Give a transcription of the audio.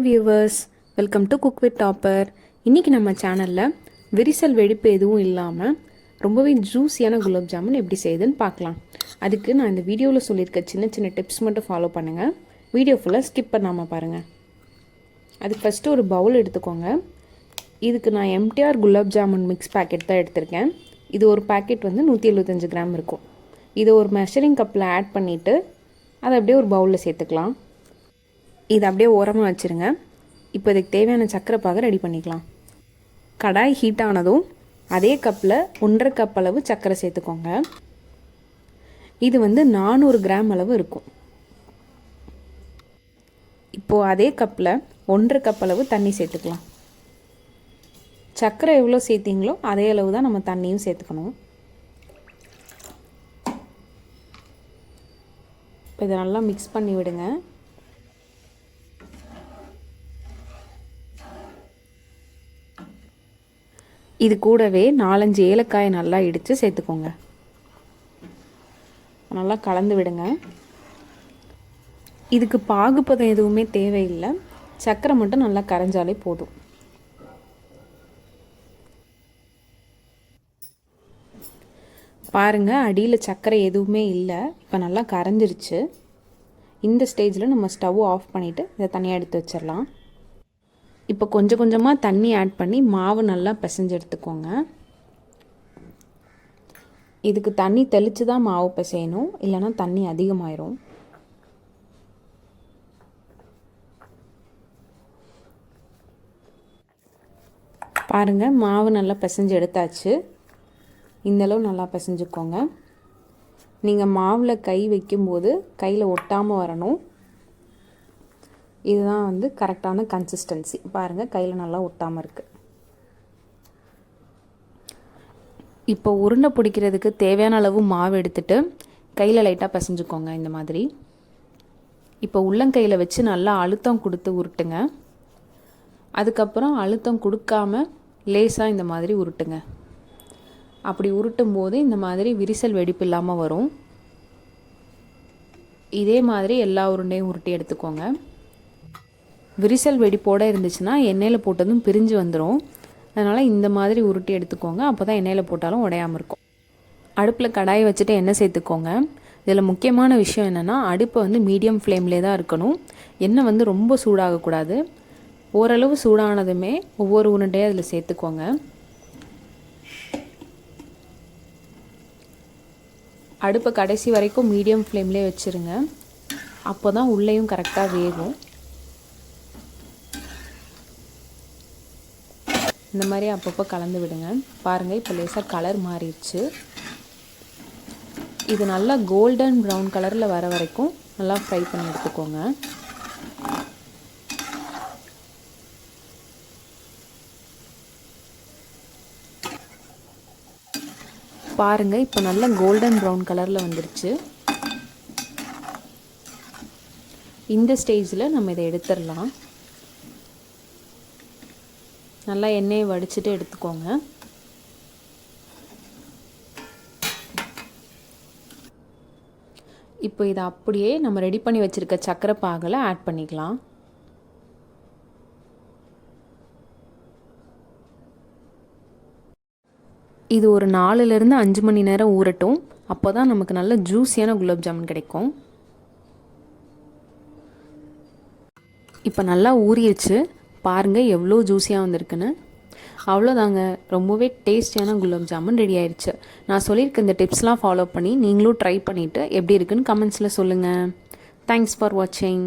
Hi viewers welcome to cook with Topper இன்றைக்கி நம்ம சேனலில் விரிசல் வெடிப்பு எதுவும் இல்லாமல் ரொம்பவே ஜூஸியான குலாப் ஜாமுன் எப்படி செய்யுதுன்னு பார்க்கலாம். அதுக்கு நான் இந்த வீடியோவில் சொல்லியிருக்க சின்ன சின்ன டிப்ஸ் மட்டும் ஃபாலோ பண்ணுங்கள் வீடியோ ஃபுல்லாக ஸ்கிப் பண்ணாமல் பாருங்கள் அதுக்கு ஃபஸ்ட்டு ஒரு பவுல் எடுத்துக்கோங்க. இதுக்கு நான் MTR gulab jamun mix packet தான் எடுத்திருக்கேன். இது ஒரு பேக்கெட் வந்து நூற்றி எழுபத்தஞ்சு கிராம் இருக்கும். இதை ஒரு மெஷரிங் கப்பில் ஆட் பண்ணிவிட்டு அதை அப்படியே ஒரு பவுலில் சேர்த்துக்கலாம். இதை அப்படியே ஓரமாக வச்சுருங்க. இப்போ இதுக்கு தேவையான சக்கரை பாக ரெடி பண்ணிக்கலாம். கடாய் ஹீட் ஆனதும் அதே கப்பில் ஒன்றரை கப் அளவு சர்க்கரை சேர்த்துக்கோங்க. இது வந்து நானூறு கிராம் அளவு இருக்கும். இப்போது அதே கப்பில் ஒன்றரை கப் அளவு தண்ணி சேர்த்துக்கலாம். சர்க்கரை எவ்வளோ சேர்த்திங்களோ அதே அளவு தான் நம்ம தண்ணியும் சேர்த்துக்கணும். இப்போ இதை நல்லா மிக்ஸ் பண்ணி விடுங்க. இது கூடவே நாலஞ்சு ஏலக்காயை நல்லா இடித்து சேர்த்துக்கோங்க. நல்லா கலந்து விடுங்க. இதுக்கு பாகுபதம் எதுவுமே தேவையில்லை. சர்க்கரை மட்டும் நல்லா கரைஞ்சாலே போதும். பாருங்கள் அடியில் சர்க்கரை எதுவுமே இல்லை. இப்போ நல்லா கரைஞ்சிருச்சு. இந்த ஸ்டேஜில் நம்ம ஸ்டவ் ஆஃப் பண்ணிவிட்டு இதை தனியாக எடுத்து வச்சிடலாம். இப்போ கொஞ்சம் கொஞ்சமாக தண்ணி ஆட் பண்ணி மாவு நல்லா பிசைஞ்சு எடுத்துக்கோங்க. இதுக்கு தண்ணி தெளித்து தான் மாவு பிசையணும். இல்லைனா தண்ணி அதிகமாயிரும். பாருங்கள் மாவு நல்லா பிசைஞ்சு எடுத்தாச்சு. இந்தளவு நல்லா பிசைஞ்சுக்கோங்க. நீங்கள் மாவில் கை வைக்கும்போது கையில் ஒட்டாமல் வரணும். இதுதான் வந்து கரெக்டான கன்சிஸ்டன்சி பாருங்கள் கையில் நல்லா ஒட்டாமல் இருக்குது இப்போ உருண்டை பிடிக்கிறதுக்கு தேவையான அளவு மாவு எடுத்துகிட்டு கையில் லைட்டாக பிசைஞ்சுக்கோங்க இந்த மாதிரி. இப்போ உள்ளங்கையில் வச்சு நல்லா அழுத்தம் கொடுத்து உருட்டுங்க. அதுக்கப்புறம் அழுத்தம் கொடுக்காம லேசாக இந்த மாதிரி உருட்டுங்க. அப்படி உருட்டும் போது இந்த மாதிரி விரிசல் வெடிப்பு இல்லாமல் வரும். இதே மாதிரி எல்லா உருண்டையும் உருட்டி எடுத்துக்கோங்க. விரிசல் வெடிப்போடு இருந்துச்சுன்னா எண்ணெயில் போட்டதும் பிரிஞ்சு வந்துடும் அதனால் இந்த மாதிரி உருட்டி எடுத்துக்கோங்க. அப்போ தான் எண்ணெயில் போட்டாலும் உடையாமல் இருக்கும். அடுப்பில் கடாயை வச்சுட்டு எண்ணெய் சேர்த்துக்கோங்க. இதில் முக்கியமான விஷயம் என்னென்னா அடுப்பை வந்து மீடியம் ஃப்ளேம்லேயே தான் இருக்கணும். எண்ணெய் வந்து ரொம்ப சூடாகக்கூடாது. ஓரளவு சூடானதுமே ஒவ்வொரு உருண்டையும் அதில் சேர்த்துக்கோங்க. அடுப்பை கடைசி வரைக்கும் மீடியம் ஃப்ளேம்லேயே வச்சுருங்க. அப்போ தான் உள்ளேயும் கரெக்டாக வேகும். இந்த மாதிரி அப்பப்போ கலந்து விடுங்க. பாருங்கள் இப்போ லேசாக கலர் மாறிடுச்சு. இது நல்லா கோல்டன் ப்ரௌன் கலரில் வர வரைக்கும் நல்லா ஃப்ரை பண்ணி எடுத்துக்கோங்க. பாருங்கள் இப்போ நல்லா கோல்டன் ப்ரௌன் கலரில் வந்துருச்சு இந்த ஸ்டேஜில் நம்ம இதை எடுத்துடலாம். நல்லா எண்ணெயை வடிச்சிட்டு எடுத்துக்கோங்க. இப்போ இதை அப்படியே நம்ம ரெடி பண்ணி வச்சுருக்க சக்கரை பாகில் ஆட் பண்ணிக்கலாம். இது ஒரு நாலுலேருந்து அஞ்சு மணி நேரம் ஊறட்டும். அப்போ தான் நமக்கு நல்ல ஜூஸியான குலாப் ஜாமுன் கிடைக்கும். இப்போ நல்லா ஊறிடுச்சு பாருங்கள் எவ்வளோ ஜூஸியாக வந்திருக்குன்னு. அவ்வளோதாங்க. ரொம்பவே டேஸ்டியான குலாப் ஜாமுன் ரெடி ஆயிடுச்சு நான் சொல்லியிருக்க இந்த டிப்ஸ்லாம் ஃபாலோ பண்ணி நீங்களும் ட்ரை பண்ணிவிட்டு எப்படி இருக்குன்னு கமெண்ட்ஸில் சொல்லுங்கள் தேங்க்ஸ் ஃபார் வாட்சிங்